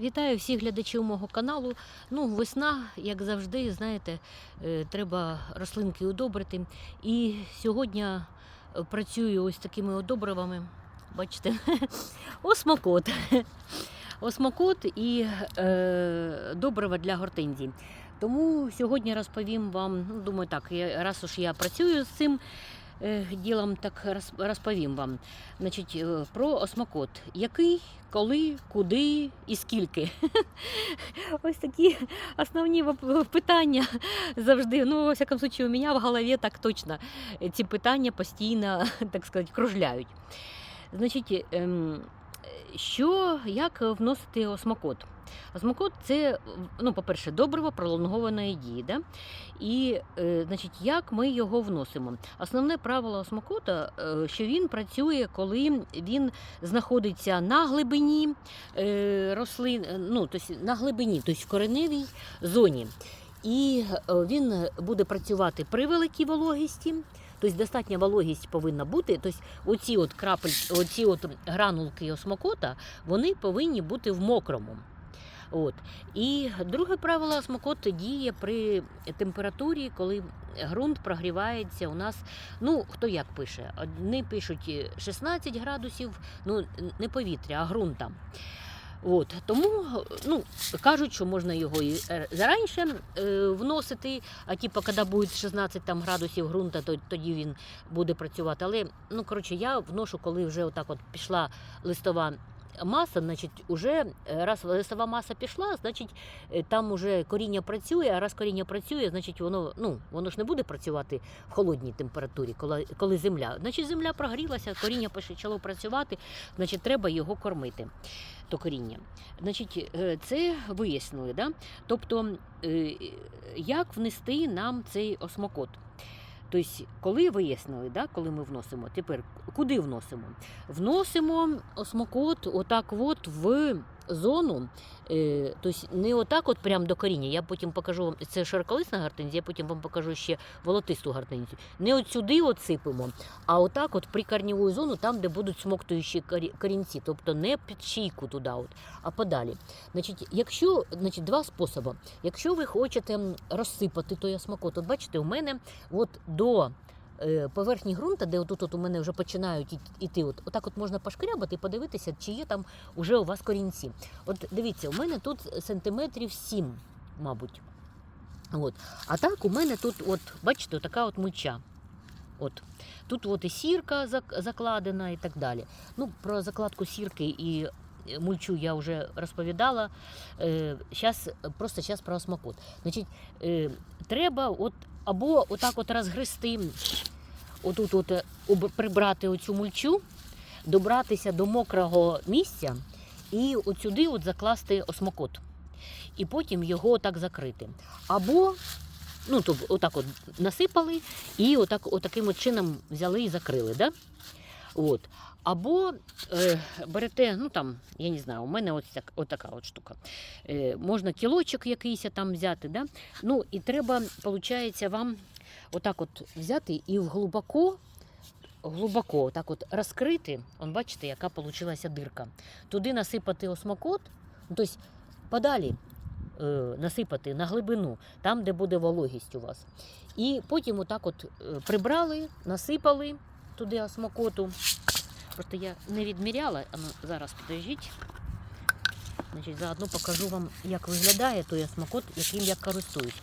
Вітаю всіх глядачів мого каналу. Ну, весна, як завжди, знаєте, е, треба рослинки удобрити. І сьогодні е, працюю ось такими одобривами. Бачите, осмокот. Осмокот і е, добрива для гортензій. Тому сьогодні розповім вам, ну, думаю, так, раз уж я працюю з цим ділом, так розповім вам. Значить, е, про осмокот. Який, коли, куди і скільки. Ось такі основні питання завжди. Ну, во всякому случае, у мене в голові так точно ці питання постійно, так сказати, кружляють. Значить, ем, що, як вносити осмокот? Осмокот це, ну, по-перше, добриво пролонгованої дії. І, е, значить, як ми його вносимо? Основне правило осмокота, е, що він працює, коли він знаходиться на глибині е, рослин, ну, тобто на глибині, тобто в кореневій зоні. І він буде працювати при великій вологісті. Тобто достатня вологість повинна бути. Тобто оці от крапель, оці от гранулки осмокота, вони повинні бути в мокрому. От. І друге правило осмокот діє при температурі, коли ґрунт прогрівається у нас. Ну, хто як пише? Одні пишуть е, 16 градусів, ну не повітря, а ґрунта. От, тому ну, кажуть, що можна його і е, зараніше е, вносити, а типу, коли буде 16 там, градусів ґрунта, то тоді він буде працювати. Але ну, коротше, я вношу, коли вже отак от пішла листова маса, значить, уже е, раз листова маса пішла, значить е, там уже коріння працює, а раз коріння працює, значить воно, ну, воно ж не буде працювати в холодній температурі, коли, коли земля. Значить, земля прогрілася, коріння почало працювати, значить, треба його кормити. То коріння. Значить, е, це вияснили. Да? Тобто, е, як внести нам цей осмокот? Тобто, коли вияснили, да, коли ми вносимо, тепер куди вносимо? Вносимо осмокот отак от в зону, тобто не отак от прямо до коріння. Я потім покажу вам, це широколисна гортензія, я потім вам покажу ще волотисту гортензію. Не от сюди от а отак от при корневу зону, там, де будуть смоктуючі корінці, тобто не під шийку туди, от, а подалі. Значить, якщо, значить, два способи. Якщо ви хочете розсипати той осмокот, от бачите, у мене от до поверхні ґрунта, де отут от у мене вже починають іти, от, отак от можна пошкрябати і подивитися, чи є там уже у вас корінці. От дивіться, у мене тут сантиметрів 7, мабуть. От. А так у мене тут, от, бачите, така от мульча. От. Тут от і сірка закладена і так далі. Ну, про закладку сірки і е, мульчу я вже розповідала. Е, щас, просто зараз про осмокот. Значить, е, треба от, або отак от розгрести, отут от, е, прибрати оцю мульчу, добратися до мокрого місця і от сюди от закласти осмокот. І потім його так закрити. Або ну, тобто, отак от насипали і отак, отаким от чином взяли і закрили. Да? От. Або е, берете, ну там, я не знаю, у мене ось так, отака от штука. Е, можна кілочок якийсь там взяти. Да? Ну, і треба, виходить, вам отак от взяти і глибоко, глибоко отак от розкрити. Он, бачите, яка вийшла дирка. Туди насипати осмокот, ну, тобто подалі е, насипати на глибину, там, де буде вологість у вас. І потім отак от е, прибрали, насипали туди осмокоту. Просто я не відміряла, а ну, зараз подождіть. Значить, заодно покажу вам, як виглядає той осмокот, яким я користуюсь.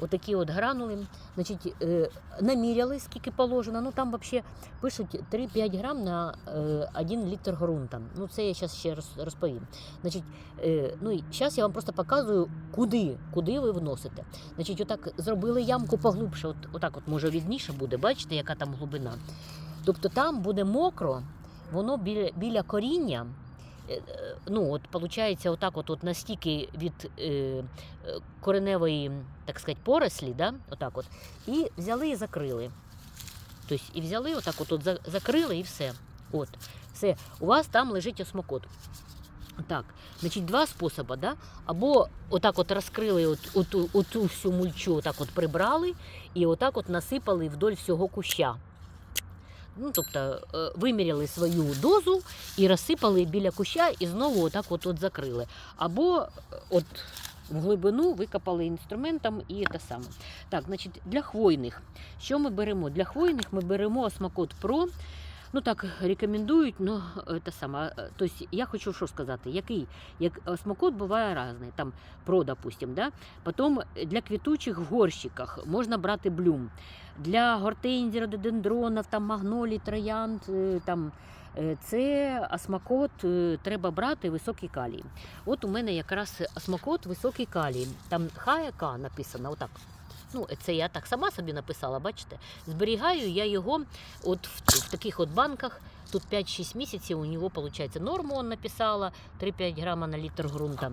Отакі от гранули. Значить, е, наміряли, скільки положено. Ну там взагалі пишуть 3-5 грам на е, 1 літр ґрунта. Ну це я зараз ще роз- розповім. Значить, е, ну і зараз я вам просто показую, куди, куди ви вносите. Значить, отак зробили ямку поглубше, от, отак от може відніше буде, бачите, яка там глибина. Тобто там буде мокро, воно біля, біля коріння. е, е, Ну, от виходить, отак от, от настільки від е, е, кореневої, так сказати, порослі, да? отак от, і взяли і закрили. Тобто, і взяли, отак от, от закрили і все. От, все. У вас там лежить осмокот. Так, значить, два способи, да? Або отак от розкрили от, оту, оту всю мульчу, отак от прибрали і отак от насипали вдоль всього куща. Ну, тобто е, виміряли свою дозу і розсипали біля куща і знову отак от, закрили. Або е, от в глибину викопали інструментом і те саме. Так, значить, для хвойних. Що ми беремо? Для хвойних ми беремо Осмакот Про. Ну так рекомендують, ну те саме. е, Тобто я хочу що сказати, який як осмокот буває різний. Там про, допустим, да? Потім для квітучих в горщиках можна брати блюм. Для гортензій, рододендронів, там магнолій, троянд, там це осмокот треба брати високий калій. От у мене якраз осмокот високий калій. Там ХАЯК написано отак. Ну, це я так сама собі написала, бачите? Зберігаю я його от в, в таких от банках. Тут 5-6 місяців у нього виходить норму он написала 3-5 грама на літр ґрунта.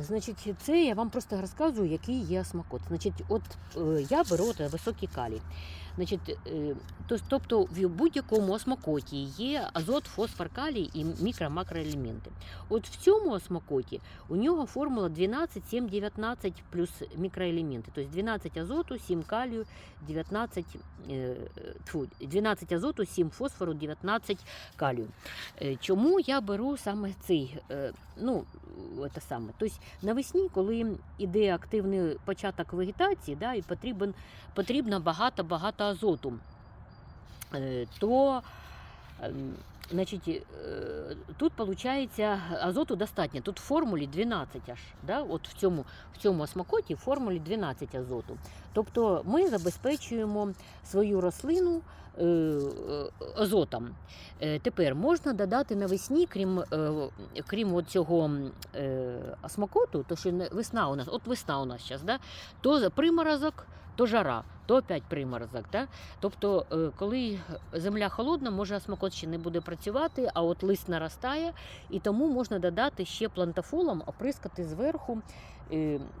Значить, це я вам просто розказую, який є смакот. Значить, от е, я беру от, високий калій. Значить, е, то, тобто в будь-якому осмокоті є азот, фосфор, калій і мікро-макроелементи. От в цьому осмокоті у нього формула 12, 7, 19 плюс мікроелементи. Тобто 12 азоту, 7 калію, 19, е, тьфу, 12 азоту, 7 фосфору, 19 калію. Е, Чому я беру саме цей? е, Ну, це саме. Тобто навесні, коли йде активний початок вегетації, да, і потрібен, потрібно багато-багато азоту, е, то ем, значить, е, тут виходить азоту достатньо. Тут в формулі 12 аж. Да? От в цьому, в цьому осмокоті в формулі 12 азоту. Тобто ми забезпечуємо свою рослину е, е, азотом. Е, Тепер можна додати навесні, крім, крім цього м, осмокоту, то що весна у нас, от весна у нас зараз, да? то приморозок, то жара, то опять приморозок. Да? Тобто, е, коли земля холодна, може смокот ще не буде працювати, а от лист наростає, і тому можна додати ще плантафолом, оприскати зверху,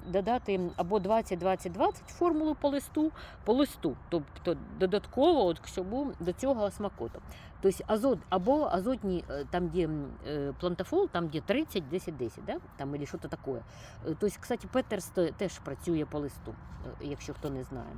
додати або 20-20-20 формулу по листу, по листу, тобто додатково от к цьому, до цього смакоту. Тобто азот або азотні, е, там, де е, плантафол, там, де 30, 10, 10, да? там, або щось таке. Тобто, кстати, Петерс теж працює по листу, е, якщо хто не знає.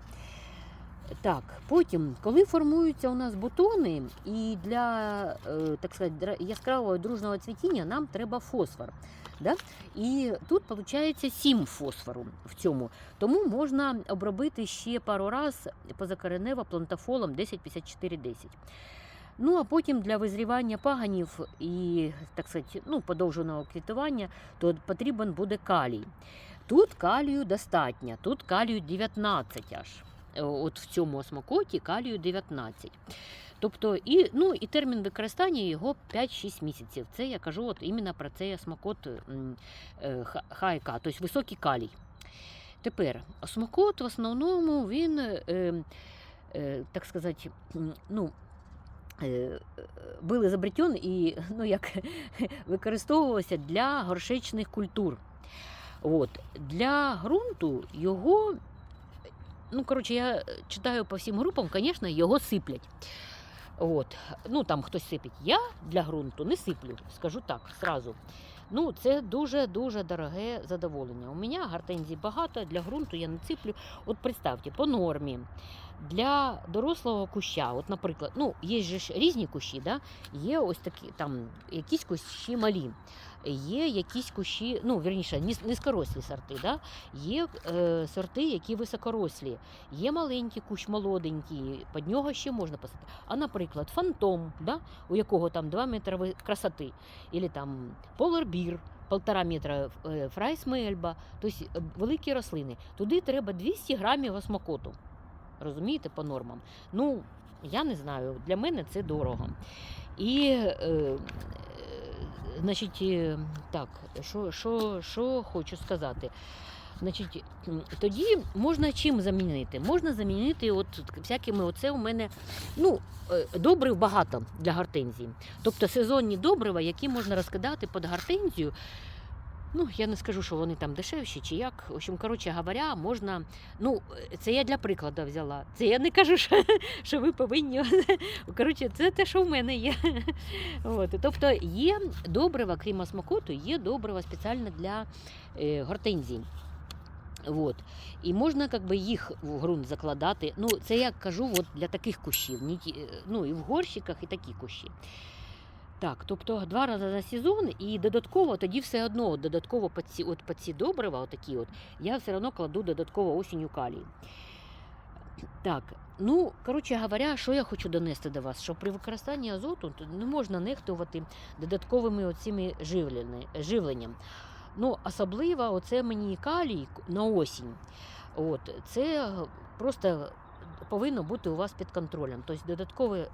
Так, потім, коли формуються у нас бутони, і для е, так сказати, яскравого дружного цвітіння нам треба фосфор. Да? І тут виходить 7 фосфору в цьому. Тому можна обробити ще пару раз позакоренево плантафолом 10-54-10. Ну а потім для визрівання паганів і так сказати, ну, подовженого квітування, то потрібен буде калій. Тут калію достатньо, тут калію 19 аж. Е, От в цьому осмокоті калію 19. Тобто, і, ну, і термін використання його 5-6 місяців. Це я кажу от іменно про цей осмокот е, ха- ХАК, тобто високий калій. Тепер осмокот в основному він, е, е, так сказати, ну, був изобретен і ну, як, використовувався для горшечних культур. От. Для ґрунту його, ну, коротше, я читаю по всім групам, звісно, його сиплять. От. Ну, там хтось сипить. Я для ґрунту не сиплю, скажу так, зразу. Ну, це дуже-дуже дороге задоволення. У мене гортензій багато, для ґрунту я не сиплю. От представте, по нормі для дорослого куща, от, наприклад, ну, є ж різні кущі, да? є ось такі там якісь кущі малі, є якісь кущі, ну, вірніше, низ- низькорослі сорти, да? є е, сорти, які високорослі, є маленький кущ молоденький, під нього ще можна посадити. А, наприклад, фантом, да? у якого там 2 метри красоти, або там поларбір, полтора метра е, фрайс мельба, тобто е, великі рослини. Туди треба 200 грамів осмокоту. Розумієте, по нормам. Ну, я не знаю, для мене це дорого. І, е, значить, е, так, що, що, що хочу сказати. Значить, тоді можна чим замінити? Можна замінити от всякими, оце у мене ну, е, добрив багато для гортензії. Тобто сезонні добрива, які можна розкидати під гортензію. Ну, я не скажу, що вони там дешевші чи як. В общем, коротше говоря, можна. Ну, е, це я для прикладу взяла. Це я не кажу, що, що ви повинні. Коротше, це те, що в мене є. От. Тобто є добрива, крім осмокоту, є добрива спеціально для е, гортензій. От. І можна как би, їх в ґрунт закладати. Ну, це я кажу от для таких кущів. Ну, і в горщиках, і такі кущі. Так, тобто два рази на сезон, і додатково тоді все одно додатково під ці, от, під ці добрива, отакі от, я все одно кладу додатково осінню калій. Так, ну, коротше говоря, що я хочу донести до вас, що при використанні азоту не можна нехтувати додатковими оціми живленням. Ну, особливо оце мені калій на осінь. От, це просто повинно бути у вас під контролем. Тобто додаткове е,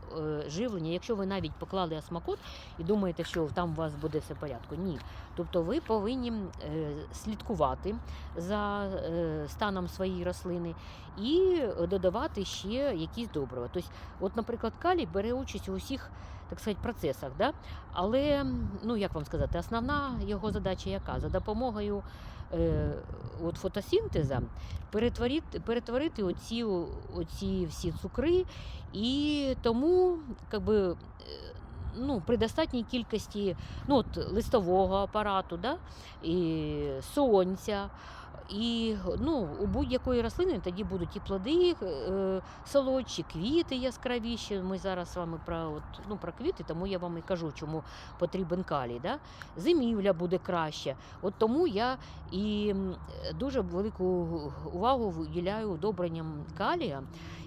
живлення, якщо ви навіть поклали осмакот і думаєте, що там у вас буде все в порядку. Ні. Тобто ви повинні е, слідкувати за е, станом своєї рослини і додавати ще якісь добрива. Тобто, от, наприклад, калій бере участь у усіх так сказати, процесах, да? але ну як вам сказати, основна його задача яка? За допомогою е, от фотосинтеза перетворити, перетворити оці, оці всі цукри, і тому как би, е, ну, при достатній кількості ну, от, листового апарату, да? і сонця. І ну, у будь-якої рослини тоді будуть і плоди е, солодші, квіти яскравіші. Ми зараз з вами про, от, ну, про квіти, тому я вам і кажу, чому потрібен калій. Да? Зимівля буде краще. От тому я і дуже велику увагу виділяю удобренням калія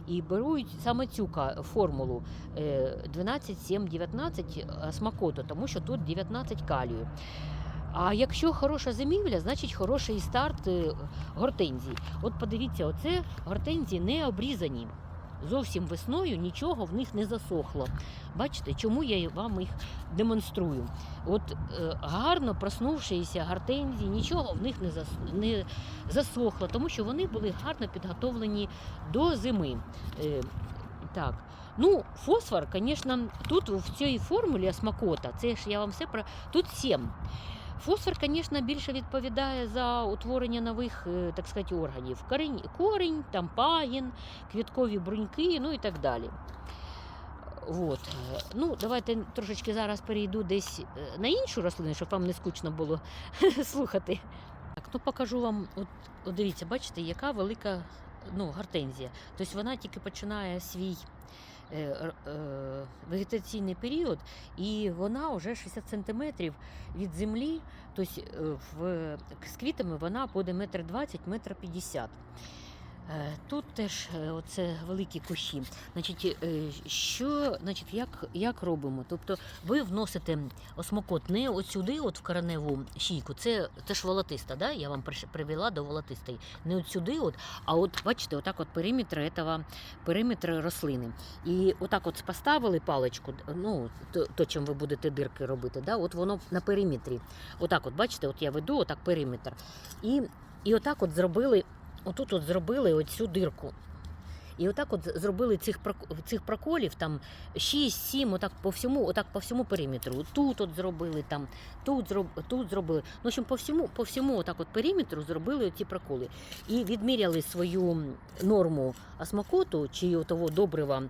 і беру саме цю формулу е, 12-7-19 смакоту, тому що тут 19 калію. А якщо хороша зимівля, значить хороший старт е, гортензій. От подивіться, оце гортензії не обрізані. Зовсім весною нічого в них не засохло. Бачите, чому я вам їх демонструю? От е, гарно проснувшися гортензії, нічого в них не, зас, не засохло, тому що вони були гарно підготовлені до зими. Е, так. Ну, фосфор, звісно, тут в цій формулі осмакота, це ж я вам все про. Тут 7. Фосфор, звісно, більше відповідає за утворення нових, е, так сказати, органів. Корінь, корінь, там квіткові бруньки, ну і так далі. От. Ну, давайте трошечки зараз перейду десь е, на іншу рослину, щоб вам не скучно було слухати. Так, ну покажу вам, от, от дивіться, бачите, яка велика ну, гортензія. Тобто вона тільки починає свій Е, е, вегетаційний період, і вона вже 60 сантиметрів від землі, тобто з квітами вона буде метр 20, метр 50. Тут теж е, оце великі кущі. Значить, е, що, значить, як, як робимо? Тобто ви вносите осмокот не от сюди, от в кореневу шійку, це теж волотиста, да? я вам привела до волотистої. Не от сюди, от, а от бачите, отак от периметр этого, периметр рослини. І отак от поставили паличку, ну, то, то чим ви будете дирки робити, да? от воно на периметрі. Отак от, бачите, от я веду, отак периметр. І, і отак от зробили, отут от зробили оцю дирку. І отак от зробили цих цих проколів там 6-7, отак по всьому, отак по всьому периметру. Тут от зробили, там, тут, зроб, тут зробили. Ну, в общем, по всьому, по всьому отак от периметру зробили ці проколи. І відміряли свою норму осмокоту чи того добрива,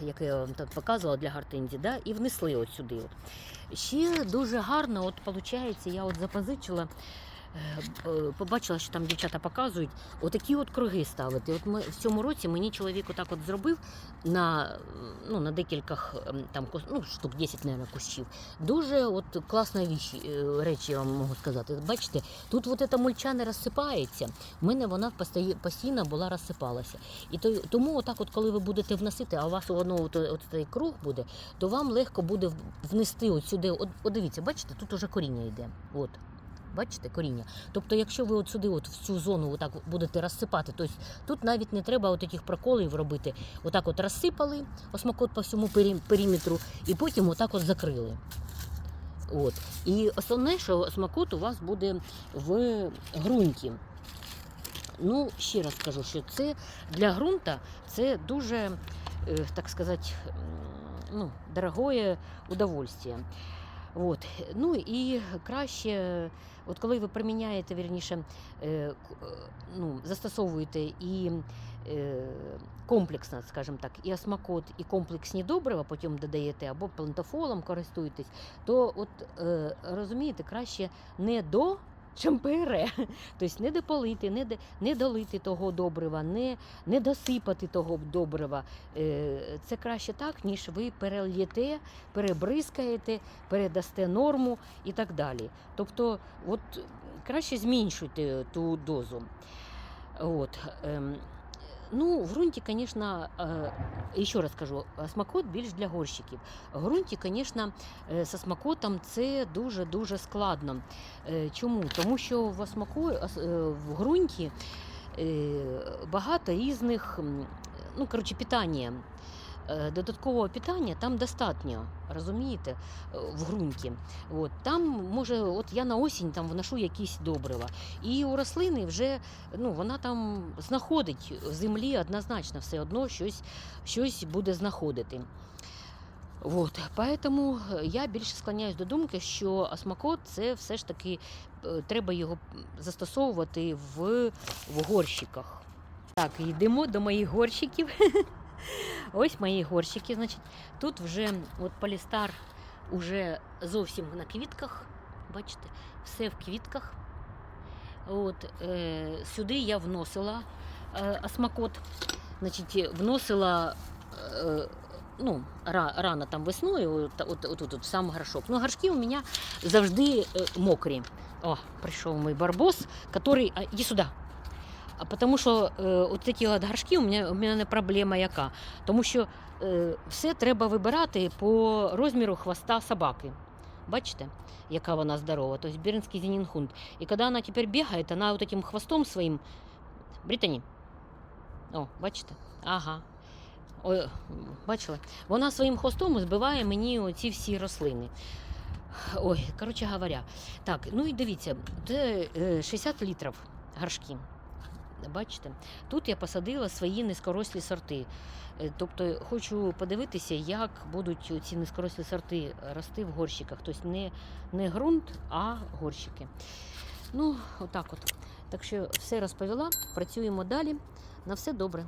яке я вам там показувала для гортензії, да, і внесли от сюди. От. Ще дуже гарно, от виходить, я от запозичила. Е, е, Побачила, що там дівчата показують, отакі от круги ставити. От ми в цьому році мені чоловік отак от зробив на, ну, на декількох ем, там ну, штук 10, мабуть, кущів. Дуже от класна річ, е, річ, я вам можу сказати. Бачите, тут от ця мульча не розсипається. В мене вона постійно була розсипалася. І то, тому, отак, от, коли ви будете вносити, а у вас воно от, от цей круг буде, то вам легко буде внести от сюди. От, от дивіться, бачите, тут уже коріння йде. От. Бачите, коріння. Тобто, якщо ви от сюди, от в цю зону, отак будете розсипати, тобто тут навіть не треба от таких проколів робити. Отак от розсипали осмокот по всьому периметру, і потім отак от закрили. От. І основне, що смакот у вас буде в ґрунті. Ну, ще раз скажу, що це для ґрунта це дуже, е, так сказати, ну, дорогое удовольствие. От. Ну і краще, от коли ви приміняєте, вірніше, е, е, ну, застосовуєте і е, комплексно, скажімо так, і осмакот, і комплексні добрива, потім додаєте або плантофолом користуєтесь, то от е, розумієте, краще не до чим пере. Тобто не дополити, не, не долити того добрива, не, не досипати того добрива. Е, Це краще так, ніж ви перельєте, перебризкаєте, передасте норму і так далі. Тобто, от краще зменшуйте ту дозу. От. Ну, в ґрунті, звісно, е, ще раз кажу, смакот більш для горщиків. В ґрунті, звісно, е, со смакотом це дуже-дуже складно. Чому? Тому що в, смаку, в ґрунті багато різних, ну, коротше, питання. Е, Додаткового питання там достатньо, розумієте, е, в ґрунті. От, там може, от я на осінь там вношу якісь добрива. І у рослини вже ну, вона там знаходить в землі однозначно все одно щось, щось буде знаходити. От, поэтому я більше склоняюсь до думки, що осмакот це все ж таки е, треба його застосовувати в, в горщиках. Так, йдемо до моїх горщиків. Ось мої горщики. Значить, тут вже от полістар уже зовсім на квітках. Бачите, все в квітках. От, е, сюди я вносила е, осмакот. Значить, вносила е, ну, ра, рано там весною, от, от, от, от, от, сам горшок. Ну, горшки у мене завжди е, мокрі. О, прийшов мій барбос, який. Іди сюди. А тому що е, от ці от горшки у мене, у мене проблема яка? Тому що е, все треба вибирати по розміру хвоста собаки. Бачите, яка вона здорова? Тобто Бернський зенінхунд. І коли вона тепер бігає, вона от этим хвостом своїм. Британі. О, бачите? Ага. Ой, бачили? Вона своїм хвостом збиває мені оці всі рослини. Ой, коротше говоря. Так, ну і дивіться, це е, 60 літрів горшки. Бачите? Тут я посадила свої низкорослі сорти. Е, Тобто хочу подивитися, як будуть ці низкорослі сорти рости в горщиках. Тобто не, не ґрунт, а горщики. Ну, отак от. Так що все розповіла, працюємо далі. На все добре.